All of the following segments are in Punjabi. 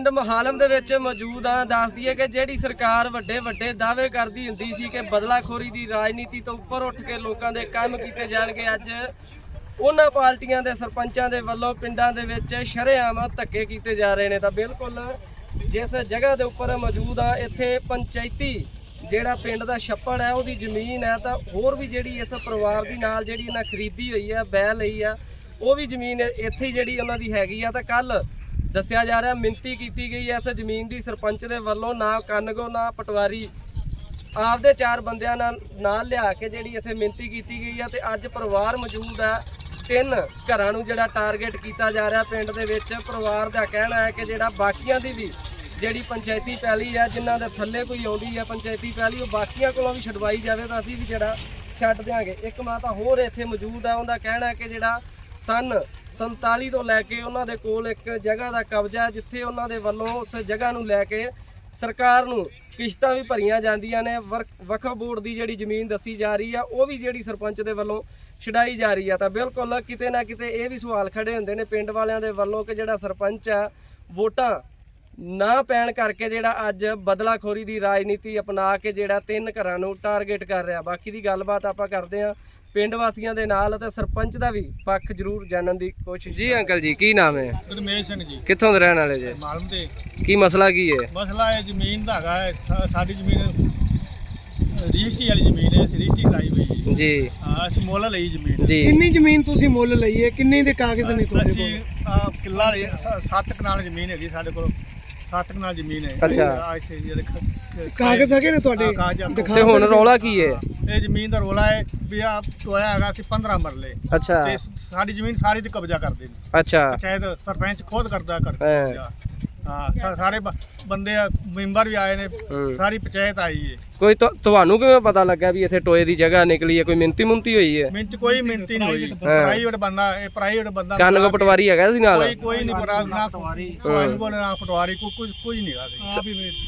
ਪਿੰਡ ਮਹਾਲਮ ਦੇ ਵਿੱਚ ਮੌਜੂਦ ਆ। ਦੱਸ ਦਈਏ ਕਿ ਜਿਹੜੀ ਸਰਕਾਰ ਵੱਡੇ ਵੱਡੇ ਦਾਅਵੇ ਕਰਦੀ ਹੁੰਦੀ ਸੀ ਕਿ ਬਦਲਾਖੋਰੀ ਦੀ ਰਾਜਨੀਤੀ ਤੋਂ ਉੱਪਰ ਉੱਠ ਕੇ ਲੋਕਾਂ ਦੇ ਕੰਮ ਕੀਤੇ ਜਾਣਗੇ, ਅੱਜ ਉਹਨਾਂ ਪਾਰਟੀਆਂ ਦੇ ਸਰਪੰਚਾਂ ਦੇ ਵੱਲੋਂ ਪਿੰਡਾਂ ਦੇ ਵਿੱਚ ਸ਼ਰੇਆਮ ਧੱਕੇ ਕੀਤੇ ਜਾ ਰਹੇ ਨੇ। ਤਾਂ ਬਿਲਕੁਲ ਜਿਸ ਜਗ੍ਹਾ ਦੇ ਉੱਪਰ ਮੌਜੂਦ ਆ, ਇੱਥੇ ਪੰਚਾਇਤੀ ਜਿਹੜਾ ਪਿੰਡ ਦਾ ਛੱਪੜ ਹੈ, ਉਹਦੀ ਜ਼ਮੀਨ ਹੈ, ਤਾਂ ਹੋਰ ਵੀ ਜਿਹੜੀ ਇਸ ਪਰਿਵਾਰ ਦੀ ਨਾਲ ਜਿਹੜੀ ਇਹਨਾਂ ਖਰੀਦੀ ਹੋਈ ਆ ਬੈ ਲਈ ਆ, ਉਹ ਵੀ ਜ਼ਮੀਨ ਇੱਥੇ ਜਿਹੜੀ ਉਹਨਾਂ ਦੀ ਹੈਗੀ ਆ। ਤਾਂ ਕੱਲ ਦੱਸਿਆ ਜਾ ਰਿਹਾ, ਮਿੰਤੀ ਕੀਤੀ ਗਈ ਹੈ ਇਸ ਜ਼ਮੀਨ ਦੀ ਸਰਪੰਚ ਦੇ ਵੱਲੋਂ ਨਾ ਕੰਨਗੋ, ਨਾ ਪਟਵਾਰੀ, ਆਪਦੇ ਚਾਰ ਬੰਦਿਆਂ ਨਾਲ ਨਾਲ ਲਿਆ ਕੇ ਜਿਹੜੀ ਇੱਥੇ ਮਿੰਤੀ ਕੀਤੀ ਗਈ ਹੈ ਤੇ ਅੱਜ ਪਰਿਵਾਰ ਮੌਜੂਦ ਹੈ ਤਿੰਨ ਘਰਾਂ ਨੂੰ ਜਿਹੜਾ ਟਾਰਗੇਟ ਕੀਤਾ ਜਾ ਰਿਹਾ ਪਿੰਡ ਦੇ ਵਿੱਚ, ਪਰਿਵਾਰ ਦਾ ਕਹਿਣਾ ਹੈ ਕਿ ਜਿਹੜਾ ਬਾਕੀਆਂ ਦੀ ਵੀ ਜਿਹੜੀ ਪੰਚਾਇਤੀ ਪੈਲੀ ਹੈ ਜਿਨ੍ਹਾਂ ਦੇ ਥੱਲੇ ਕੋਈ ਆਉਂਦੀ ਹੈ ਪੰਚਾਇਤੀ ਪੈਲੀ, ਉਹ ਬਾਕੀਆਂ ਕੋਲੋਂ ਵੀ ਛਡਵਾਈ ਜਾਵੇ ਤਾਂ ਅਸੀਂ ਵੀ ਜਿਹੜਾ ਛੱਡ ਦਿਆਂਗੇ। ਇੱਕ ਮਾਤਾ ਹੋਰ ਇੱਥੇ ਮੌਜੂਦ ਆ ਉਹਦਾ ਕਹਿਣਾ ਹੈ ਕਿ ਜਿਹੜਾ ਸਨ। 47 ਤੋਂ ਲੈ ਕੇ ਉਹਨਾਂ ਦੇ ਕੋਲ ਇੱਕ ਜਗ੍ਹਾ ਦਾ ਕਬਜ਼ਾ ਹੈ, ਜਿੱਥੇ ਉਹਨਾਂ ਦੇ ਵੱਲੋਂ ਉਸ ਜਗ੍ਹਾ ਨੂੰ ਲੈ ਕੇ ਸਰਕਾਰ ਨੂੰ ਕਿਸ਼ਤਾਂ ਵੀ ਭਰੀਆਂ ਜਾਂਦੀਆਂ ਨੇ। ਵਰਕ- ਵਕਫ ਬੋਰਡ ਦੀ ਜਿਹੜੀ ਜ਼ਮੀਨ ਦੱਸੀ ਜਾ ਰਹੀ ਆ, ਉਹ ਵੀ ਜਿਹੜੀ ਸਰਪੰਚ ਦੇ ਵੱਲੋਂ ਛਡਾਈ ਜਾ ਰਹੀ ਆ। ਤਾਂ ਬਿਲਕੁਲ ਕਿਤੇ ਨਾ ਕਿਤੇ ਇਹ ਵੀ ਸਵਾਲ ਖੜੇ ਹੁੰਦੇ ਨੇ ਪਿੰਡ ਵਾਲਿਆਂ ਦੇ ਵੱਲੋਂ ਕਿ ਜਿਹੜਾ ਸਰਪੰਚ ਆ, ਵੋਟਾਂ ਨਾ ਪੈਣ ਕਰਕੇ ਜਿਹੜਾ ਅੱਜ ਬਦਲਾਖੋਰੀ ਦੀ ਰਾਜਨੀਤੀ ਅਪਣਾ ਕੇ ਜਿਹੜਾ ਤਿੰਨ ਘਰਾਂ ਨੂੰ ਟਾਰਗੇਟ ਕਰ ਰਿਹਾ। ਬਾਕੀ ਦੀ ਗੱਲਬਾਤ ਆਪਾਂ ਕਰਦੇ ਹਾਂ ਪਿੰਡ ਵਾਸੀਆਂ ਦੇ ਨਾਲ ਅਤੇ ਸਰਪੰਚ ਦਾ ਵੀ ਪੱਖ ਜ਼ਰੂਰ ਜਾਣਨ ਦੀ ਕੋਸ਼ਿਸ਼ ਜੀ ਅੰਕਲ ਜੀ ਕੀ ਨਾਮ ਹੈ? ਗੁਰਮੇਸ਼ ਸਿੰਘ ਜੀ। ਕਿੱਥੋਂ ਦੇ ਰਹਿਣ ਵਾਲੇ ਜੇ? ਮਾਲਮ ਦੇ ਕੀ ਮਸਲਾ ਕੀ ਹੈ? ਮਸਲਾ ਹੈ ਜ਼ਮੀਨ ਦਾ ਹੈਗਾ ਸਾਡੀ ਜ਼ਮੀਨ ਰਜਿਸਟਰੀ ਵਾਲੀ ਜ਼ਮੀਨ ਹੈ ਅਸੀਂ ਰਜਿਸਟਰੀ ਕਰਾਈ ਹੋਈ ਹੈ। ਜੀ। ਹਾਂ, ਅਸੀਂ ਮੁੱਲ ਲਈ ਜ਼ਮੀਨ। ਜੀ। ਕਿੰਨੀ ਜ਼ਮੀਨ ਤੁਸੀਂ ਮੁੱਲ ਲਈ ਹੈ? ਕਿੰਨੇ ਦੇ ਕਾਗਜ਼ ਨੇ ਤੁਹਾਡੇ ਅਸੀਂ ਕੋਲ? ਆਹ, ਕਿੱਲਾ ਲਈ- ਸ- ਸੱਤ ਕਨਾਲ ਜ਼ਮੀਨ ਹੈਗੀ ਸਾਡੇ ਕੋਲ। ਸੱਤ ਕਨਾਲ ਜ਼ਮੀਨ ਹੈ ਅੱਛਾ। ਆਹ ਇੱਥੇ ਜਿਹੜੇ ਖ- ਖ- ਕਾਗਜ਼ ਹੈਗੇ ਨੇ ਤੁਹਾਡੇ ਹਾਂ, ਕਾਗਜ਼ ਆ। ਦਿਖਾ ਤੇ ਹੁਣ ਸਕਦੇ? ਰੌਲਾ ਕੀ ਹੈ ਇਹ ਜ਼ਮੀਨ ਦਾ ਰੋਲਾ ਹੈ ਵੀ ਆ ਟੋਇਆ ਹੈਗਾ ਅਸੀਂ 15 ਮਰਲੇ ਅੱਛਾ ਤੇ ਸਾਡੀ ਜ਼ਮੀਨ ਸਾਰੀ ਤੇ ਕਬਜ਼ਾ ਕਰਦੇ ਨੇ ਅੱਛਾ ਪੰਚਾਇਤ ਸਰਪੰਚ ਖੁਦ ਕਰਦਾ ਕਰ ਹਾਂ। ਕਬਜ਼ਾ। ਹਾਂ ਸਾ- ਸਾਰੇ ਬ- ਬੰਦੇ ਆ, ਮੈਂਬਰ ਵੀ ਆਏ ਨੇ ਹੂੰ। ਸਾਰੀ ਪੰਚਾਇਤ ਆਈ ਹੈ ਕੋਈ ਤੁਹਾਨੂੰ ਕਿਵੇਂ ਪਤਾ ਲੱਗਾ ਵੀ ਇੱਥੇ ਟੋਏ ਦੀ ਜਗ੍ਹਾ ਨਿਕਲੀ ਹੈ ਕੋਈ ਮਿੰਤੀ ਮੁੰਤੀ ਹੋਈ ਹੈ ਮਿੰਟ ਕੋਈ ਮਿੰਤੀ ਨਹੀਂ ਹੋਈ। ਪ੍ਰਾਈਵੇਟ ਬੰਦਾ ਇਹ ਪ੍ਰਾਈਵੇਟ ਬੰਦਾ ਕੰਨ ਕੋ ਪਟਵਾਰੀ ਹੈਗਾ ਸੀ ਨਾਲ? ਕੋਈ ਕੋਈ ਨਹੀਂ ਪਟਵਾਰੀ ਨਾ ਪਟਵਾਰੀ। ਕੋਈ ਬੋਲੇ ਨਾ ਪਟਵਾਰੀ ਕੋਈ ਕੁਝ ਕੁਝ ਨਹੀਂ ਗਾ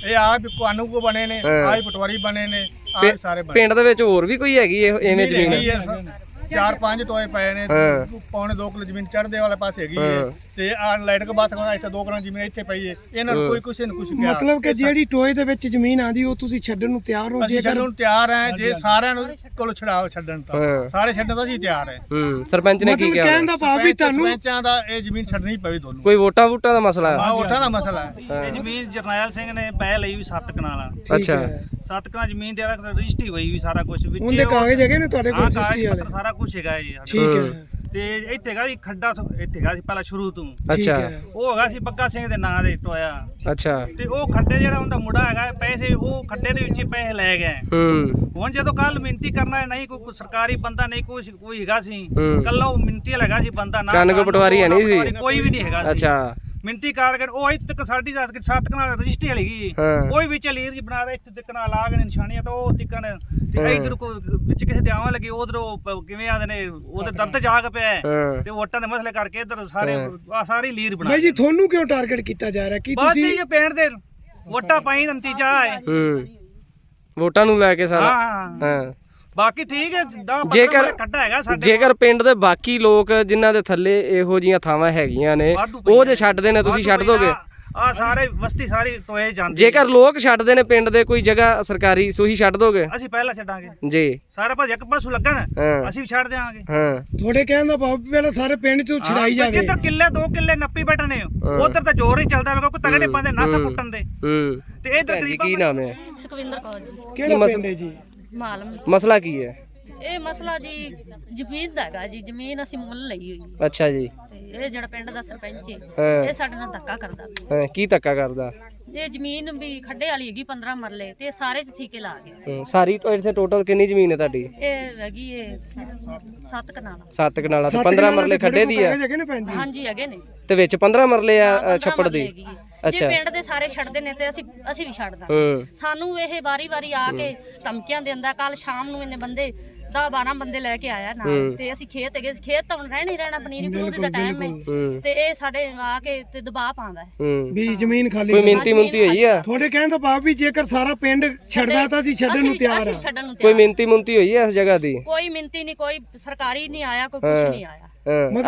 ਇਹ ਆ ਵੀ ਕਾਨੂੰ ਕੋ ਬਣੇ ਨੇ। ਆ ਹੀ ਪਟਵਾਰੀ ਬਣੇ ਨੇ ਆ ਸਾਰੇ ਬਣੇ। ਪਿੰਡ ਦੇ ਵਿੱਚ ਹੋਰ ਵੀ ਕੋਈ ਹੈਗੀ ਇਹ ਐਵੇਂ ਜ਼ਮੀਨ? ਹੈਗੀ ਹੈ, ਚਾਰ ਪੰਜ ਟੋਏ ਪਏ ਨੇ ਹਾਂ। ਪੌਣੇ 2 ਕਿਲੋ ਜ਼ਮੀਨ ਚੜਦੇ ਵਾਲੇ ਪਾਸੇ ਹੈਗੀ ਹਾਂ। ਹੈ। ਤੇ ਆ ਲਾਈਟ ਕੇ ਬਾਤ ਇੱਥੇ 2 ਕਿਲੋ ਜ਼ਮੀਨ ਇੱਥੇ ਪਈ ਹੈ ਇਹਨਾਂ ਨੂੰ ਕੋਈ ਕੁਛ ਨਹੀਂ ਕੁਛ ਕਿਹਾ। ਮਤਲਬ ਕਿ ਜਿਹੜੀ ਟੋਏ ਦੇ ਵਿੱਚ ਜ਼ਮੀਨ ਆਂਦੀ ਉਹ ਤੁਸੀਂ ਛੱਡਣ ਨੂੰ ਤਿਆਰ ਹੋ? ਅਸੀਂ ਜੇਕਰ ਛੱਡਣ ਨੂੰ ਤਿਆਰ ਹੈ ਜੇ ਸਾਰਿਆਂ ਨੂੰ ਕੋਲ ਛਡਾਓ ਛੱਡਣ ਤਾਂ। ਹਾਂ। ਸਾਰੇ ਛੱਡਣ ਤਾਂ ਅਸੀਂ ਤਿਆਰ ਹੈ ਹੂੰ ਸਰਪੰਚ ਨੇ ਕੀ ਮਤਲਬ ਕਿਹਾ ਕਹਿਣ ਦਾ ਭਾਵ ਵੀ ਤੁਹਾਨੂੰ ਸਰਪੰਚਾਂ ਦਾ ਇਹ ਜ਼ਮੀਨ ਛੱਡਣੀ ਪਵੇ ਤੁਹਾਨੂੰ ਕੋਈ ਵੋਟਾਂ ਵੋਟਾਂ ਦਾ ਮਸਲਾ ਹੈ? ਆ ਉਠਾ ਦਾ ਮਸਲਾ ਹੈ। ਇਹ ਜ਼ਮੀਨ ਜਰਨੈਲ ਸਿੰਘ ਨੇ ਪੈ ਲਈ ਵੀ 7 ਕਨਾਲਾਂ। ਠੀਕ ਅੱਛਾ। ਹੈ। ਸੱਤ ਕਨਾਲ ਜ਼ਮੀਨ ਦੇ ਰਜਿਸਟਰੀ ਹੋਈ ਵੀ ਸਾਰਾ ਕੁਝ ਵਿੱਚ ਉਹਦੇ ਕਾਗਜ਼ ਹੈਗੇ ਨੇ ਤੁਹਾਡੇ ਕੋਲ ਰਜਿਸਟਰੀ ਵਾਲੇ? ਸਾਰਾ ਕੁਝ ਹੈਗਾ ਹੈ ਜੀ ਸਾਡੇ ਠੀਕ ਕੋਲ। ਹੈ। ਤੇ ਇੱਥੇ ਹੈਗਾ ਜੀ ਖੱਡਾ ਇੱਥੇ ਹੈਗਾ ਸੀ ਪਹਿਲਾਂ ਸ਼ੁਰੂ ਤੋਂ। ਅੱਛਾ। ਉਹ ਹੈਗਾ ਸੀ ਬੱਗਾ ਸਿੰਘ ਦੇ ਨਾਂ ਦੇ ਟੋਇਆ। ਅੱਛਾ। ਤੇ ਉਹ ਖੱਡੇ ਜਿਹੜਾ ਉਹਦਾ ਮੁੰਡਾ ਹੈਗਾ ਪੈਸੇ ਉਹ ਖੱਡੇ ਦੇ ਵਿੱਚ ਹੀ ਪੈਸੇ ਲੈ ਗਏ। ਹੂੰ। ਹੁਣ ਜਦੋਂ ਕੱਲ ਮਿੰਤੀ ਕਰਨਾ ਹੈ ਨਹੀਂ ਕੋਈ ਕੋਈ ਸਰਕਾਰੀ ਬੰਦਾ ਨਹੀਂ ਕੋਈ ਕੋਈ ਹੈਗਾ ਸੀ। ਹੂੰ। ਕੱਲਾ ਉਹ ਮਿੰਤੀ ਵਾਲਾ ਹੈਗਾ ਸੀ ਬੰਦਾ ਨਾ ਕੰਨ ਕੋ ਪਟਵਾਰੀ ਹੈ ਨਹੀਂ ਸੀ? ਕੋਈ ਵੀ ਨਹੀਂ ਹੈਗਾ ਸੀ। ਅੱਛਾ। ਮਿੰਤੀ ਕਰਕੇ ਉਹ ਇੱਥੇ ਤੱਕ ਸਾਡੀ ਦੱਸ ਕੇ ਸੱਤ ਕਨਾਲ ਰਜਿਸਟਰੀ ਵਾਲੀ ਗਈ ਹਾਂ। ਕੋਈ ਵਿੱਚ ਲੀਰ ਜੀ ਬਣਾ ਰਿਹਾ ਇੱਥੇ ਤੱਕ ਨਾਲ ਆ ਗਏ ਨਿਸ਼ਾਨੀਆਂ ਤਾਂ ਉਹ ਤਿੱਕਣ ਹਾਂ। ਤੇ ਇਧਰ ਕੋ ਵਿੱਚ ਕਿਸੇ ਦੇ ਆਵਾਂ ਲੱਗੀ ਉਧਰੋਂ ਕਿਵੇਂ ਆਦੇ ਨੇ ਉਧਰ ਦਰਦ ਜਾਗ ਪਿਆ ਹੈ। ਹਾਂ। ਤੇ ਵੋਟਾਂ ਦੇ ਮਸਲੇ ਕਰਕੇ ਇਧਰ ਸਾਰੇ ਆ ਸਾਰੀ ਲੀਰ ਬਣਾ ਬਾਈ ਜੀ ਤੁਹਾਨੂੰ ਕਿਉਂ ਟਾਰਗੇਟ ਕੀਤਾ ਜਾ ਰਿਹਾ? ਕੀ ਬਸ ਤੁਸੀਂ ਇਹ ਪਿੰਡ ਦੇ ਵੋਟਾਂ ਪਾਈ ਦਾ ਨਤੀਜਾ ਹੈ ਹੂੰ। ਵੋਟਾਂ ਨੂੰ ਲੈ ਕੇ ਸਾਰਾ। ਹਾਂ। ਹਾਂ। ਬਾਕੀ ਠੀਕ ਹੈ ਦਾ ਜੇਕਰ ਕੱਢਾ ਹੈਗਾ ਸਾਡੇ ਜੇਕਰ ਪਿੰਡ ਦੇ ਬਾਕੀ ਲੋਕ ਜਿਨ੍ਹਾਂ ਦੇ ਥੱਲੇ ਇਹੋ ਜੀਆਂ ਥਾਵਾਂ ਹੈਗੀਆਂ ਨੇ ਉਹ ਜੇ ਛੱਡਦੇ ਨੇ ਤੁਸੀਂ ਛੱਡ ਦੋਗੇ? ਆ ਸਾਰੇ ਵਸਤੀ ਸਾਰੀ ਟੋਏ ਜਾਂਦੀ ਜੇਕਰ ਲੋਕ ਛੱਡਦੇ ਨੇ ਪਿੰਡ ਦੇ ਕੋਈ ਜਗ੍ਹਾ ਸਰਕਾਰੀ ਤੁਸੀਂ ਛੱਡ ਦੋਗੇ? ਅਸੀਂ ਪਹਿਲਾਂ ਛੱਡਾਂਗੇ। ਜੀ। ਸਾਰੇ ਭਾਜ ਇੱਕ ਪਾਸੋਂ ਲੱਗਣ। ਅਸੀਂ ਵੀ ਛੱਡ ਦਿਆਂਗੇ। ਹਾਂ। ਤੁਹਾਡੇ ਕਹਿਣ ਦਾ ਭਾਵ ਵੀ ਪਹਿਲਾਂ ਸਾਰੇ ਪਿੰਡ ਚੋਂ ਛਡਾਈ ਜਾਵੇ। ਜਿੱਧਰ ਕਿੱਲੇ ਦੋ ਕਿੱਲੇ ਨੱਪੀ ਬੈਠਣੇ ਉਧਰ ਤਾਂ ਜ਼ੋਰ ਹੀ ਚੱਲਦਾ ਵੇ ਕਿਉਂਕਿ ਤਗੜੇ ਪਾਉਂਦੇ ਨਸ ਕੁੱਟਣ ਦੇ। ਹੂੰ। ਤੇ ਇਹ ਜੀ ਕੀ ਤਕਰੀਬਨ ਨਾਮ ਹੈ? ਸੁਖਵਿੰਦਰ ਕੌਰ ਜੀ। ਕਿਹੜਾ ਪਿੰਡ ਹੈ ਜੀ? ਮਾਲਮ। ਮਸਲਾ ਕੀ ਹੈ? ਇਹ ਮਸਲਾ ਜੀ ਜ਼ਮੀਨ ਦਾ ਹੈਗਾ ਜੀ ਜ਼ਮੀਨ ਅਸੀਂ ਮੁੱਲ ਲਈ ਹੋਈ ਹੈ। ਅੱਛਾ ਜੀ। ਤੇ ਇਹ ਜਿਹੜਾ ਪਿੰਡ ਦਾ ਸਰਪੰਚ ਹਾਂ। ਹੈ। ਇਹ ਸਾਡੇ ਨਾਲ ਧੱਕਾ ਕਰਦਾ। ਹਾਂ, ਕੀ ਧੱਕਾ ਕਰਦਾ? ਇਹ ਜ਼ਮੀਨ ਵੀ ਖੱਡੇ ਵਾਲੀ ਹੈਗੀ 15 ਮਰਲੇ ਤੇ ਸਾਰੇ ਚ ਠੀਕੇ ਲਾ ਹੂੰ, ਸਾਰੀ ਇੱਥੇ ਟੋਟਲ ਕਿੰਨੀ ਜ਼ਮੀਨ ਹੈ ਤੁਹਾਡੀ? ਇਹ ਹੈਗੀ ਇਹ ਸੱਤ ਕਨਾਲਾ। 7 ਕਨਾਲਾਂ ਤੇ ਸੱਤ 15 ਕਿੱਲਿਆਂ ਮਰਲੇ ਖੱਡੇ ਦੀ ਆ ਨੇ ਜੀ? ਹਾਂਜੀ ਹੈਗੇ ਨੇ। ਤੇ ਵਿੱਚ 15 ਮਰਲੇ ਆ ਹਾਂ, ਅ, 15 ਛੱਪੜ ਮਰਲੇ ਦੀ? ਹੈਗੀ ਹੈ। ਜੇ ਅੱਛਾ। ਪਿੰਡ ਦੇ ਸਾਰੇ ਛੱਡਦੇ ਨੇ ਤੇ ਅਸੀਂ ਅਸੀਂ ਵੀ ਛੱਡ ਦਾਂਗੇ ਹੂੰ। ਸਾਨੂੰ ਇਹ ਵਾਰੀ-ਵਾਰੀ ਆ ਕੇ ਧਮਕੀਆਂ ਦਿੰਦਾ ਕੱਲ ਸ਼ਾਮ ਨੂੰ ਇਹਨੇ ਬੰਦੇ 10 12 ਬੰਦੇ ਲੈ ਕੇ ਆਇਆ ਨਾਲ ਤੇ ਅਸੀਂ ਖੇਤ ਹੈਗੇ ਸੀ। ਖੇਤ ਤਾਂ ਹੁਣ ਰਹਿਣਾ ਹੀ ਰਹਿਣਾ ਪਨੀਰੀ ਪਨੂਰੀ ਦਾ ਟਾਈਮ ਹੈ। ਤੇ ਇਹ ਸਾਡੇ ਆ ਕੇ ਤੇ ਦਬਾਅ ਪਾਉਂਦਾ ਹੈ। ਵੀ ਜ਼ਮੀਨ ਖਾਲੀ ਕੋਈ ਕਰੋ। ਮਿੰਤੀ ਮੁੰਤੀ ਹੋਈ ਆ? ਤੁਹਾਡੇ ਕਹਿਣ ਦਾ ਭਾਵ ਵੀ ਜੇਕਰ ਸਾਰਾ ਪਿੰਡ ਛੱਡਦਾ ਤਾਂ ਅਸੀਂ ਛੱਡਣ ਨੂੰ ਤਿਆਰ ਆ। ਕੋਈ ਤਿਆਰ। ਮਿੰਤੀ ਮੁੰਤੀ ਹੋਈ ਆ ਇਸ ਜਗ੍ਹਾ ਦੀ? ਕੋਈ ਮਿੰਤੀ ਨਹੀਂ ਕੋਈ ਸਰਕਾਰੀ ਨਹੀਂ ਆਇਆ ਕੋਈ ਕੁਝ ਨਹੀਂ ਆਇਆ।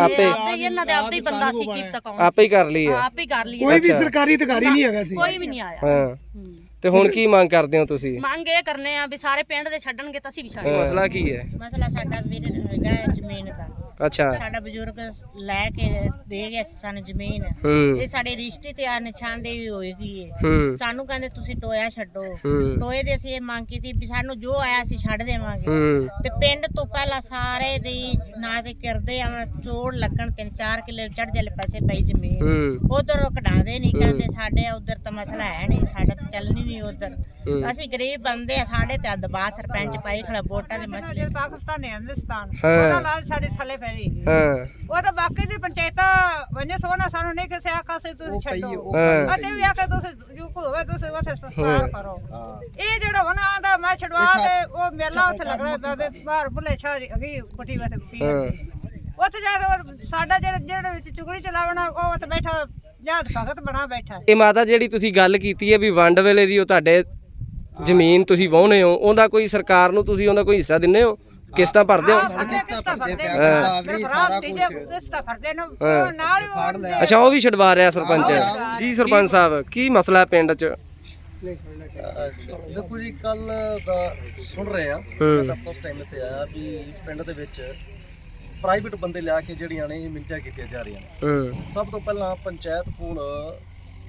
ਆਪੇ ਇਹਨਾਂ ਦੇ ਆਪਦੇ ਹੀ ਬੰਦਾ ਸੀ ਕੀ ਤੱਕ ਆਪੇ ਹੀ ਕਰ ਲਈ ਹੈ ਆਪ ਹੀ ਕਰ ਲਈ ਕੋਈ ਵੀ ਸਰਕਾਰੀ ਅਧਿਕਾਰੀ ਨਹੀਂ ਹੈਗਾ ਸੀ। ਕੋਈ ਵੀ ਨਹੀਂ ਆਇਆ। ਹੂੰ। ਤੇ ਹੁਣ ਕੀ ਮੰਗ ਕਰਦੇ ਹੋ ਤੁਸੀਂ? ਮੰਗ ਇਹ ਕਰਨੇ ਆ ਵੀ ਸਾਰੇ ਪਿੰਡ ਦੇ ਛੱਡਣਗੇ ਤਾਂ ਅਸੀਂ ਵੀ ਛੱਡ ਮਸਲਾ ਕੀ ਹੈ? ਮਸਲਾ ਸਾਡਾ ਵੀਰ ਹੈਗਾ ਜ਼ਮੀਨ ਦਾ। ਅੱਛਾ। ਸਾਡਾ ਬਜ਼ੁਰਗ ਲੈ ਕੇ ਦੇ ਗਿਆ ਸੀ ਸਾਨੂੰ ਜ਼ਮੀਨ। ਹੂੰ। ਇਹ ਸਾਡੇ ਰਿਸ਼ਤੇ ਤੇ ਆ ਨਿਸ਼ਾਨਦੇਹੀ ਹੋਏਗੀ ਹੈ ਹੂੰ। ਸਾਨੂੰ ਕਹਿੰਦੇ ਤੁਸੀਂ ਟੋਇਆ ਛੱਡੋ। ਹੂੰ। ਟੋਏ ਦੇ ਅਸੀਂ ਇਹ ਮੰਗ ਕੀਤੀ ਵੀ ਸਾਨੂੰ ਜੋ ਆਇਆ ਸੀ ਛੱਡ ਦੇਵਾਂਗੇ। ਹੂੰ। ਤੇ ਪਿੰਡ ਤੋਂ ਪਹਿਲਾਂ ਸਾਰੇ ਦੀ ਨਾ ਤੇ ਕਰਦੇ ਆ ਚੋੜ ਲੱਗਣ ਤਿੰਨ ਚਾਰ ਕਿੱਲੇ ਚੜ ਜਲੇ ਪੈਸੇ ਪਈ ਜ਼ਮੀਨ। ਹੂੰ। ਉਧਰ ਉਹ ਕਢਾਉਂਦੇ ਨਹੀਂ ਕਹਿੰਦੇ ਸਾਡੇ ਉਧਰ ਤਾਂ ਮਸਲਾ ਹੈ ਨਹੀਂ ਸਾਡਾ ਤਾਂ ਚੱਲਣੀ ਨਹੀਂ ਉਧਰ। ਹੂੰ। ਅਸੀਂ ਗਰੀਬ ਬੰਦੇ ਆ ਸਾਡੇ ਤੇ ਦਬਾਅ ਸਰਪੰਚ ਪਾਈ ਖੜਾ ਵੋਟਾਂ ਦੇ ਮਸਲੇ। ਪਾਕਿਸਤਾਨ ਹੈ ਹਿੰਦੁਸਤਾਨ ਹਾਂ। ਉਹਦਾ ਨਾਲ ਸਾਡੇ ਥੱਲੇ ਹੈ ਹਾਂ। ਉਹ ਤਾਂ ਬਾਕੀ ਦੀ ਪੰਚਾਇਤਾਂ ਵੰਨੇ ਸੋਨਾ ਸਾਨੂੰ ਨਹੀਂ ਕਿਸੇ ਆਖਾ ਸੇ ਤੁਸੀਂ ਛੱਡੋ। ਹਾਂ। ਅਤੇ ਵੀ ਆਖੇ ਤੁਸੀਂ ਜੋ ਕੋ ਹੋਵੇ ਤੁਸੀਂ ਉੱਥੇ ਸੰਸਕਾਰ ਕਰੋ। ਇਹ ਜਿਹੜਾ ਉਹਨਾਂ ਦਾ ਮੈਂ ਛਡਵਾ ਤੇ ਉਹ ਮੇਲਾ ਉੱਥੇ ਲੱਗਦਾ ਬਾਬੇ ਬਾਹਰ ਸ਼ਾਹ ਜੀ ਅਗੀ ਕੋਠੀ ਵਾਸਤੇ ਪੀਰ ਹਾਂ। ਉੱਥੇ ਜਾ ਕੇ ਉਹ ਸਾਡਾ ਜਿਹੜਾ ਜਿਹੜੇ ਵਿੱਚ ਚੁਗਲੀ ਚਲਾਵਣਾ ਉਹ ਉੱਥੇ ਬੈਠਾ ਯਾਦ ਭਗਤ ਬਣਾ ਬੈਠਾ ਇਹ ਮਾਤਾ ਜਿਹੜੀ ਤੁਸੀਂ ਗੱਲ ਕੀਤੀ ਹੈ ਵੀ ਵੰਡ ਵੇਲੇ ਦੀ ਉਹ ਤੁਹਾਡੇ ਜ਼ਮੀਨ ਤੁਸੀਂ ਵਾਹੁੰਦੇ ਹੋ ਉਹਦਾ ਕੋਈ ਸਰਕਾਰ ਨੂੰ ਤੁਸੀਂ ਉਹਦਾ ਕੋਈ ਹਿੱਸਾ ਦਿੰਦੇ ਹੋ? ਕਿਸ਼ਤਾਂ ਭਰਦੇ ਹੋ? ਅੱਛਾ ਉਹ ਵੀ ਛਡਵਾ ਰਿਹਾ ਸਰਪੰਚ? ਜੀ ਸਰਪੰਚ ਸਾਹਿਬ ਕੀ ਮਸਲਾ ਹੈ ਪਿੰਡ 'ਚ? ਦੇਖੋ ਜੀ ਕੱਲ ਦਾ ਸੁਣ ਰਹੇ ਆ। ਮੈਂ ਤਾਂ ਫਸਟ ਟਾਈਮ ਇੱਥੇ ਆਇਆ ਵੀ ਪਿੰਡ ਦੇ ਵਿੱਚ ਪ੍ਰਾਈਵੇਟ ਬੰਦੇ ਲਿਆ ਕੇ ਜਿਹੜੀਆਂ ਨੇ ਇਹ ਮਿੰਟਾਂ ਕੀਤੀਆਂ ਜਾ ਰਹੀਆਂ ਨੇ। ਸਭ ਤੋਂ ਪਹਿਲਾਂ ਪੰਚਾਇਤ ਕੋਲ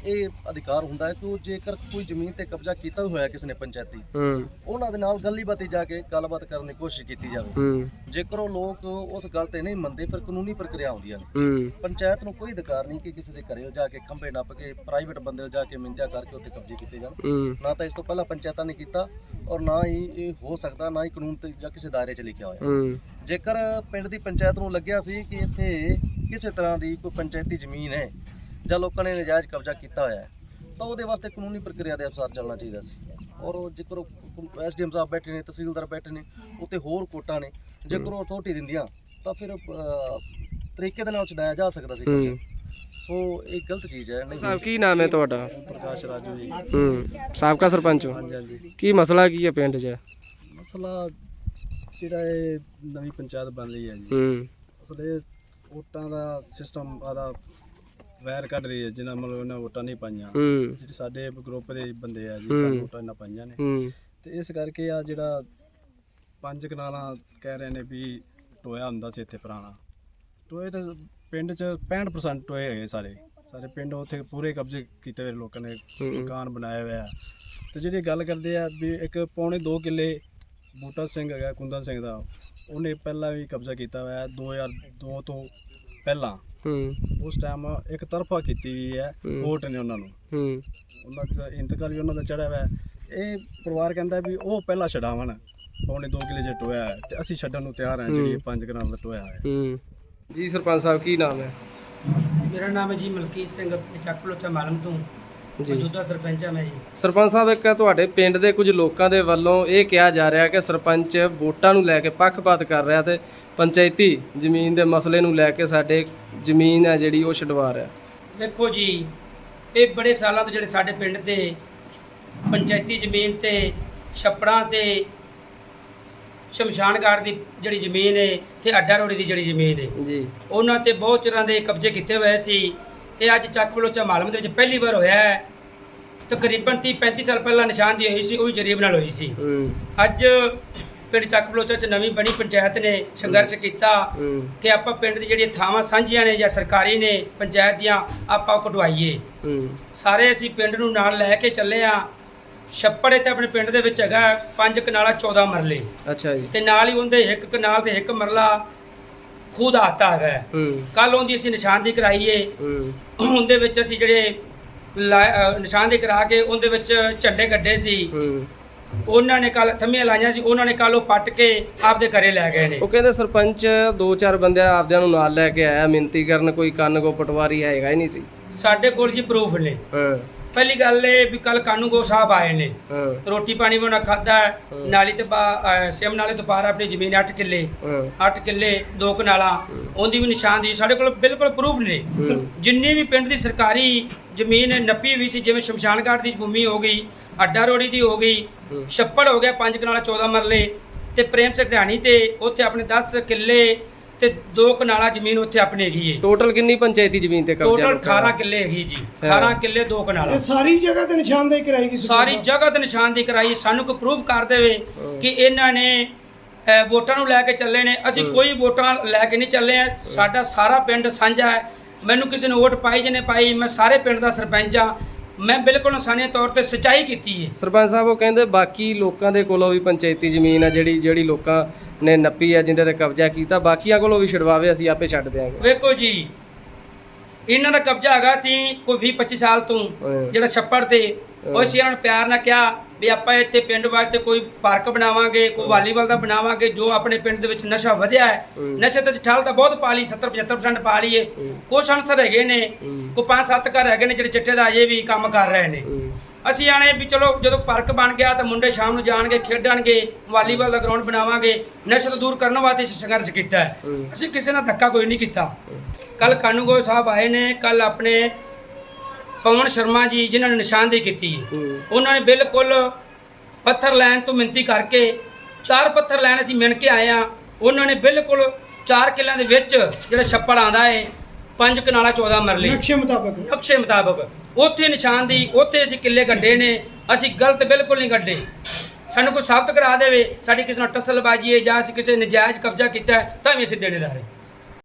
ਇਹ ਅਧਿਕਾਰ ਹੁੰਦਾ ਹੈ ਕਿ ਉਹ ਜੇਕਰ ਕੋਈ ਜ਼ਮੀਨ ਤੇ ਕਬਜ਼ਾ ਕੀਤਾ ਹੋਇਆ ਕਿਸੇ ਨੇ ਪੰਚਾਇਤੀ ਹੂੰ। ਉਹਨਾਂ ਦੇ ਨਾਲ ਗੱਲੀ ਬਾਤੀ ਜਾ ਕੇ ਗੱਲਬਾਤ ਕਰਨ ਦੀ ਕੋਸ਼ਿਸ਼ ਕੀਤੀ ਜਾਵੇ। ਹੂੰ। ਜੇਕਰ ਉਹ ਲੋਕ ਉਸ ਗੱਲ ਤੇ ਨਹੀਂ ਮੰਨਦੇ ਫਿਰ ਕਾਨੂੰਨੀ ਪ੍ਰਕਿਰਿਆ ਆਉਂਦੀਆਂ ਨੇ। ਹੂੰ। ਪੰਚਾਇਤ ਨੂੰ ਕੋਈ ਅਧਿਕਾਰ ਨਹੀਂ ਕਿ ਕਿਸੇ ਦੇ ਘਰੇ ਜਾ ਕੇ ਖੰਭੇ ਨੱਪ ਕੇ ਪ੍ਰਾਈਵੇਟ ਬੰਦੇ ਜਾ ਕੇ ਮਿੰਜਾ ਕਰਕੇ ਉੱਥੇ ਕਬਜ਼ੇ ਕੀਤੇ ਜਾਣ। ਨਾ ਤਾਂ ਇਸ ਤੋਂ ਪਹਿਲਾਂ ਪੰਚਾਇਤਾਂ ਨੇ ਕੀਤਾ ਔਰ ਨਾ ਹੀ ਇਹ ਹੋ ਸਕਦਾ ਨਾ ਹੀ ਕਾਨੂੰਨ ਤੇ ਜਾਂ ਕਿਸੇ ਦਾਇਰੇ 'ਚ ਲਿਖਿਆ ਹੋਇਆ। ਹੂੰ। ਜੇਕਰ ਪਿੰਡ ਦੀ ਪੰਚਾਇਤ ਨੂੰ ਲੱਗਿਆ ਸੀ ਕਿ ਇੱਥੇ ਕਿਸੇ ਤਰ੍ਹਾਂ ਦੀ ਕੋਈ ਪੰਚਾਇਤੀ ਜ਼ਮੀਨ ਹੈ ਜਾਂ ਲੋਕਾਂ ਨੇ ਨਜਾਇਜ਼ ਕਬਜ਼ਾ ਕੀਤਾ ਹੋਇਆ ਹੈ ਤਾਂ ਉਹਦੇ ਵਾਸਤੇ ਕਾਨੂੰਨੀ ਪ੍ਰਕਿਰਿਆ ਦੇ ਅਨੁਸਾਰ ਚੱਲਣਾ ਚਾਹੀਦਾ ਸੀ। ਔਰ ਉਹ ਜੇਕਰ ਐਸਡੀਐਮ ਸਾਹਿਬ ਬੈਠੇ ਨੇ ਤਹਿਸੀਲਦਾਰ ਬੈਠੇ ਨੇ ਉੱਤੇ ਹੋਰ ਕੋਟਾਂ ਨੇ ਜੇਕਰ ਉਹ ਅਥਾਰਟੀ ਦਿੰਦੀਆਂ ਤਾਂ ਫਿਰ ਤਰੀਕੇ ਦੇ ਨਾਲ ਛਡਾਇਆ ਜਾ ਸਕਦਾ ਸੀ ਸੋ ਇਹ ਗਲਤ ਚੀਜ਼ ਹੈ ਨਹੀਂ ਸਾਹਿਬ ਕੀ ਨਾਮ ਹੈ ਤੁਹਾਡਾ? ਪ੍ਰਕਾਸ਼ ਰਾਜੂ ਜੀ। ਹੂੰ ਸਾਬਕਾ ਸਰਪੰਚ ਹੋ। ਹਾਂਜੀ ਕੀ ਮਸਲਾ ਕੀ ਹੈ ਪਿੰਡ 'ਚ? ਮਸਲਾ ਜਿਹੜਾ ਇਹ ਨਵੀਂ ਪੰਚਾਇਤ ਬਣ ਰਹੀ ਹੈ ਜੀ। ਹੂੰ। ਅਸਲੇ ਵੋਟਾਂ ਦਾ ਸਿਸਟਮ ਆਦਾ ਵੈਰ ਕੱਢ ਰਹੀ ਹੈ ਜਿਨ੍ਹਾਂ ਮਤਲਬ ਉਹਨਾਂ ਵੋਟਾਂ ਨਹੀਂ ਪਾਈਆਂ। ਹੂੰ। ਜਿਹੜੇ ਸਾਡੇ ਗਰੁੱਪ ਦੇ ਬੰਦੇ ਆ ਜੀ। ਸਾਨੂੰ ਵੋਟਾਂ ਨਾ ਪਾਈਆਂ ਨੇ। ਹੂੰ। ਤੇ ਇਸ ਕਰਕੇ ਆ ਜਿਹੜਾ ਪੰਜ ਕਨਾਲਾਂ ਕਹਿ ਰਹੇ ਨੇ ਵੀ ਟੋਇਆ ਹੁੰਦਾ ਸੀ ਇੱਥੇ ਪੁਰਾਣਾ। ਟੋਏ ਤੇ ਪਿੰਡ 'ਚ 65% ਟੋਏ ਹੈਗੇ ਸਾਰੇ। ਸਾਰੇ ਪਿੰਡ ਉੱਥੇ ਪੂਰੇ ਕਬਜ਼ੇ ਕੀਤੇ ਹੋਏ ਲੋਕਾਂ ਨੇ। ਮਕਾਨ ਬਣਾਏ ਹੋਏ ਆ ਤੇ ਜਿਹੜੀ ਗੱਲ ਕਰਦੇ ਆ ਵੀ ਇੱਕ ਪੌਣੇ 2 ਕਿੱਲੇ ਬੂਟਾ ਸਿੰਘ ਹੈਗਾ ਕੁੰਦਨ ਸਿੰਘ ਦਾ ਉਹਨੇ ਪਹਿਲਾਂ ਵੀ ਕਬਜ਼ਾ ਕੀਤਾ ਹੋਇਆ ਹੈ 2002 ਤੋਂ ਪਹਿਲਾਂ। ਉਸ ਟਾਈਮ ਇੱਕ ਤਰਫਾ ਕੀਤੀ ਹੋਈ ਹੈ। ਕੋਰਟ ਨੇ ਉਹਨਾਂ ਨੂੰ। ਹੂੰ। ਉਹਨਾਂ ਦਾ ਇੰਤਕਾਲ ਵੀ ਉਹਨਾਂ ਦਾ ਚੜਿਆ ਹੋਇਆ ਹੈ। ਇਹ ਪਰਿਵਾਰ ਕਹਿੰਦਾ ਵੀ ਉਹ ਪਹਿਲਾਂ ਛਡਾਵਣ ਪੌਣੇ 2 ਕਿਲੇ ਜੇ ਟੋਇਆ ਹੈ ਤੇ ਅਸੀਂ ਛੱਡਣ ਨੂੰ ਤਿਆਰ ਹਾਂ ਜਿਹੜੀ ਇਹ ਪੰਜ ਕਨਾਲ ਦਾ ਟੋਇਆ ਹੈ। ਹੂੰ। ਜੀ ਸਰਪੰਚ ਸਾਹਿਬ ਕੀ ਨਾਮ ਹੈ? ਮੇਰਾ ਨਾਮ ਹੈ ਜੀ ਮਲਕੀਤ ਸਿੰਘ ਚੱਕਲੋਚਾ ਮਾਲਮ ਤੋਂ। ਜੀ। ਮੌਜੂਦਾ ਸਰਪੰਚ ਹਾਂ ਮੈਂ ਜੀ। ਸਰਪੰਚ ਸਾਹਿਬ ਇੱਕ ਤੁਹਾਡੇ ਪਿੰਡ ਦੇ ਕੁਝ ਲੋਕਾਂ ਦੇ ਵੱਲੋਂ ਇਹ ਕਿਹਾ ਜਾ ਰਿਹਾ ਕਿ ਸਰਪੰਚ ਵੋਟਾਂ ਨੂੰ ਲੈ ਕੇ ਪੱਖਪਾਤ ਕਰ ਰਿਹਾ ਤੇ ਪੰਚਾਇਤੀ ਜ਼ਮੀਨ ਦੇ ਮਸਲੇ ਨੂੰ ਲੈ ਕੇ ਸਾਡੇ ਜ਼ਮੀਨ ਹੈ ਜਿਹੜੀ ਉਹ ਛਡਵਾ ਰਿਹਾ ਦੇਖੋ ਜੀ ਇਹ ਬੜੇ ਸਾਲਾਂ ਤੋਂ ਜਿਹੜੇ ਸਾਡੇ ਪਿੰਡ ਤੇ ਪੰਚਾਇਤੀ ਜ਼ਮੀਨ ਤੇ ਛੱਪੜਾਂ ਤੇ ਸ਼ਮਸ਼ਾਨ ਘਾਟ ਦੀ ਜਿਹੜੀ ਜ਼ਮੀਨ ਹੈ ਤੇ ਅੱਡਾ ਰੋੜੀ ਦੀ ਜਿਹੜੀ ਜ਼ਮੀਨ ਹੈ ਜੀ। ਉਹਨਾਂ ਤੇ ਬਹੁਤ ਚਿਰਾਂ ਦੇ ਕਬਜ਼ੇ ਕੀਤੇ ਹੋਏ ਸੀ। ਇਹ ਅੱਜ ਚੱਕ ਬਲੋਚਾ ਮਾਲਮ ਦੇ ਵਿੱਚ ਪਹਿਲੀ ਵਾਰ ਹੋਇਆ ਹੈ। ਤਕਰੀਬਨ 30 35 ਸਾਲ ਪਹਿਲਾਂ ਨਿਸ਼ਾਨਦੀ ਹੋਈ ਸੀ ਉਹ ਵੀ ਜਰੀਬ ਨਾਲ ਹੋਈ ਸੀ। ਅੱਜ ਪਿੰਡ ਚੱਕ ਬਲੋਚਾ ਚ ਨਵੀਂ ਬਣੀ ਪੰਚਾਇਤ ਨੇ ਸੰਘਰਸ਼ ਕੀਤਾ ਕਿ ਆਪਾਂ ਪਿੰਡ ਦੀ ਜਿਹੜੀਆਂ ਥਾਵਾਂ ਸਾਂਝੀਆਂ ਨੇ ਜਾਂ ਸਰਕਾਰੀ ਨੇ ਪੰਚਾਇਤ ਦੀਆਂ ਆਪਾਂ ਕਢਵਾਈਏ। ਸਾਰੇ ਅਸੀਂ ਪਿੰਡ ਨੂੰ ਨਾਲ ਲੈ ਕੇ ਚੱਲੇ ਆ। ਛੱਪੜੇ ਤੇ ਆਪਣੇ ਪਿੰਡ ਦੇ ਵਿੱਚ ਹੈਗਾ ਪੰਜ ਕਨਾਲਾ 14 ਮਰਲੇ। ਅੱਛਾ ਜੀ। ਤੇ ਨਾਲ ਹੀ ਉਹਦੇ ਇੱਕ ਕਨਾਲ ਤੇ ਇੱਕ ਮਰਲਾ ਖੂਹ ਦਾ ਆਤਾ ਹੈਗਾ। ਹੂੰ। ਕੱਲ ਉਹਦੀ ਅਸੀਂ ਨਿਸ਼ਾਨਦੀ ਕਰਾਈਏ। ਉਹਦੇ ਵਿੱਚ ਅਸੀਂ ਜਿਹੜੇ ਨਿਸ਼ਾਨਦੀ ਕਰਾ ਕੇ ਉਹਦੇ ਵਿੱਚ ਝੰਡੇ ਗੱਡੇ ਸੀ। ਉਹਨਾਂ ਨੇ ਕੱਲ ਥੰਮੀਆਂ ਲਾਈਆਂ ਸੀ ਉਹਨਾਂ ਨੇ ਕੱਲ ਉਹ ਪੱਟ ਕੇ ਆਪਦੇ ਘਰੇ ਲੈ ਗਏ ਨੇ। ਉਹ ਕਹਿੰਦੇ ਸਰਪੰਚ ਦੋ ਚਾਰ ਬੰਦਿਆਂ ਆਪਦਿਆਂ ਨੂੰ ਨਾਲ ਲੈ ਕੇ ਆਇਆ ਮਿੰਤੀ ਕਰਨ ਕੋਈ ਕੰਨ ਕੋ ਪਟਵਾਰੀ ਹੈਗਾ ਹੀ ਨਹੀਂ ਸੀ। ਸਾਡੇ ਕੋਲ ਜੀ ਪ੍ਰੂਫ ਨੇ। ਹਾਂ। ਪਹਿਲੀ ਗੱਲ ਇਹ ਵੀ ਕੱਲ ਕਾਨੂੰਗੋ ਸਾਹਿਬ ਆਏ ਨੇ। ਰੋਟੀ ਪਾਣੀ ਵੀ ਉਹਨਾਂ ਖਾਦਾ ਨਾਲੀ ਤੇ ਸਿਮ ਨਾਲੇ ਤੋਂ ਪਾਰ ਆਪਣੀ ਜ਼ਮੀਨ 8 ਕਿੱਲੇ ਹਾਂ। 8 ਕਿੱਲੇ ਦੋ ਕਨਾਲਾਂ ਉਹਦੀ ਵੀ ਨਿਸ਼ਾਨਦੀ ਸਾਡੇ ਕੋਲ ਬਿਲਕੁਲ ਪ੍ਰੂਫ ਨੇ। ਜਿੰਨੀ ਵੀ ਪਿੰਡ ਦੀ ਸਰਕਾਰੀ ਜ਼ਮੀਨ ਨੱਪੀ ਵੀ ਸੀ ਜਿਵੇਂ ਸ਼ਮਸ਼ਾਨ ਘਾਟ ਦੀ ਭੂਮੀ ਹੋ ਗਈ ਅੱਡਾ ਰੋੜੀ ਦੀ ਹੋ ਗਈ। ਛੱਪੜ ਹੋ ਗਿਆ ਪੰਜ ਕਨਾਲਾ 14 ਮਰਲੇ। ਤੇ ਪ੍ਰੇਮ ਸਿੰਘ ਢਾਣੀ ਤੇ ਉੱਥੇ ਆਪਣੇ 10 ਕਿੱਲੇ ਤੇ ਦੋ ਕਨਾਲਾ ਜ਼ਮੀਨ ਉੱਥੇ ਆਪਣੀ ਹੈਗੀ ਏ। ਟੋਟਲ ਕਿੰਨੀ ਪੰਚਾਇਤੀ ਜ਼ਮੀਨ ਤੇ ਕਬਜ਼ਾ ਟੋਟਲ ਲੋਕਾਂ 18 ਦਾ? ਕਿੱਲੇ ਹੈਗੀ ਜੀ। 18 ਕਿੱਲੇ ਦੋ ਕਨਾਲਾ। ਇਹ ਸਾਰੀ ਜਗ੍ਹਾ ਤੇ ਨਿਸ਼ਾਨਦੇਹੀ ਕਰਾਈ ਗਈ ਸਾਰੀ। ਜਗ੍ਹਾ ਤੇ ਨਿਸ਼ਾਨਦੀ ਕਰਾਈ। ਸਾਨੂੰ ਕੋਈ ਪ੍ਰੂਫ ਕਰ ਦੇਵੇ ਕਿ ਇਹਨਾਂ ਨੇ ਵੋਟਾਂ ਨੂੰ ਲੈ ਕੇ ਚੱਲੇ ਨੇ। ਅਸੀਂ ਕੋਈ ਵੋਟਾਂ ਲੈ ਕੇ ਨਹੀਂ ਚੱਲੇ ਆ ਸਾਡਾ ਸਾਰਾ ਪਿੰਡ ਸਾਂਝਾ ਹੈ। ਮੈਨੂੰ ਕਿਸੇ ਨੇ ਵੋਟ ਪਾਈ ਜਿਹਨੇ ਪਾਈ ਮੈਂ ਸਾਰੇ ਪਿੰਡ ਦਾ ਸਰਪੰਚ ਆ ਮੈਂ ਬਿਲਕੁਲ ਇਨਸਾਨੀ ਤੌਰ ਤੇ ਸਚਾਈ ਕੀਤੀ ਹੈ। ਸਰਪੰਚ ਸਾਹਿਬ ਉਹ ਕਹਿੰਦੇ ਬਾਕੀ ਲੋਕਾਂ ਦੇ ਕੋਲੋਂ ਵੀ ਪੰਚਾਇਤੀ ਜ਼ਮੀਨ ਆ ਜਿਹੜੀ ਜਿਹੜੀ ਲੋਕਾਂ ਨੇ ਨੱਪੀ ਆ ਜਿੰਦੇ ਤੇ ਕਬਜ਼ਾ ਕੀਤਾ ਬਾਕੀਆਂ ਕੋਲੋਂ ਵੀ ਛਡਵਾਵੇ ਅਸੀਂ ਆਪੇ ਛੱਡ ਦਿਆਂਗੇ। ਵੇਖੋ ਜੀ ਇਹਨਾਂ ਦਾ ਕਬਜ਼ਾ ਹੈਗਾ ਸੀ ਕੋਈ 20 25 ਸਾਲ ਤੋਂ। ਜਿਹੜਾ ਛੱਪੜ ਤੇ ਉਹ ਅਸੀਂ ਇਹਨਾਂ ਨੂੰ ਪਿਆਰ ਨਾਲ ਕਿਹਾ ਵੀ ਆਪਾਂ ਇੱਥੇ ਪਿੰਡ ਵਾਸਤੇ ਕੋਈ ਪਾਰਕ ਬਣਾਵਾਂਗੇ ਕੋਈ ਵਾਲੀਬਾਲ ਦਾ ਬਣਾਵਾਂਗੇ ਜੋ ਆਪਣੇ ਪਿੰਡ ਦੇ ਵਿੱਚ ਨਸ਼ਾ ਵਧਿਆ ਹੈ। ਨਸ਼ੇ ਤੇ ਠੱਲ ਤਾਂ ਬਹੁਤ ਪਾ ਲਈ 70 75% ਪਾ ਲਈਏ। ਕੁਛ ਅਨਸਰ ਹੈਗੇ ਨੇ ਪੰਜ ਸੱਤ ਘਰ ਹੈਗੇ ਨੇ ਜਿਹੜੇ ਚਿੱਟੇ ਦਾ ਅਜੇ ਵੀ ਕੰਮ ਕਰ ਰਹੇ ਨੇ। ਅਸੀਂ ਆਣੇ ਵੀ ਚਲੋ ਜਦੋਂ ਪਾਰਕ ਬਣ ਗਿਆ ਤਾਂ ਮੁੰਡੇ ਸ਼ਾਮ ਨੂੰ ਜਾਣਗੇ ਖੇਡਣਗੇ ਵਾਲੀਬਾਲ ਦਾ ਗਰਾਊਂਡ ਬਣਾਵਾਂਗੇ। ਨਸ਼ਾ ਤੋਂ ਦੂਰ ਕਰਨ ਵਾਸਤੇ ਸੰਘਰਸ਼ ਕੀਤਾ ਅਸੀਂ ਕਿਸੇ ਨਾਲ ਧੱਕਾ ਕੋਈ ਨਹੀਂ ਕੀਤਾ। ਕੱਲ ਕਾਨੂੰਗੋ ਸਾਹਿਬ ਆਏ ਨੇ ਕੱਲ ਆਪਣੇ ਪਵਨ ਸ਼ਰਮਾ ਜੀ ਜਿਨ੍ਹਾਂ ਨੇ ਨਿਸ਼ਾਨਦੇਹੀ ਕੀਤੀ ਉਹਨਾਂ ਨੇ ਬਿਲਕੁਲ ਪੱਥਰ ਲੈਣ ਤੋਂ ਮਿੰਤੀ ਕਰਕੇ ਚਾਰ ਪੱਥਰ ਲੈਣ ਅਸੀਂ ਮਿਣ ਕੇ ਆਏ ਆ ਉਹਨਾਂ ਨੇ ਬਿਲਕੁਲ ਚਾਰ ਕਿੱਲਿਆਂ ਦੇ ਵਿੱਚ ਜਿਹੜਾ ਛੱਪੜ ਆਂਦਾ ਹੈ ਪੰਜ ਕਨਾਲਾ 14 ਮਰਲੇ। ਨਕਸ਼ੇ ਮੁਤਾਬਕ। ਨਕਸ਼ੇ ਮੁਤਾਬਕ। ਉੱਥੇ ਨਿਸ਼ਾਨ ਦੀ ਉੱਥੇ ਅਸੀਂ ਕਿੱਲੇ ਗੱਡੇ ਨੇ। ਅਸੀਂ ਗਲਤ ਬਿਲਕੁਲ ਨਹੀਂ ਗੱਡੇ। ਸਾਨੂੰ ਕੋਈ ਸਾਬਤ ਕਰਾ ਦੇਵੇ ਸਾਡੀ ਕਿਸੇ ਨਾਲ ਟਸਲਬਾਜੀ ਹੈ ਜਾਂ ਅਸੀਂ ਕਿਸੇ ਨਜਾਇਜ਼ ਕਬਜ਼ਾ ਕੀਤਾ ਤਾਂ ਵੀ ਅਸੀਂ ਦੇਣੇਦਾਰ ਹਾਂ।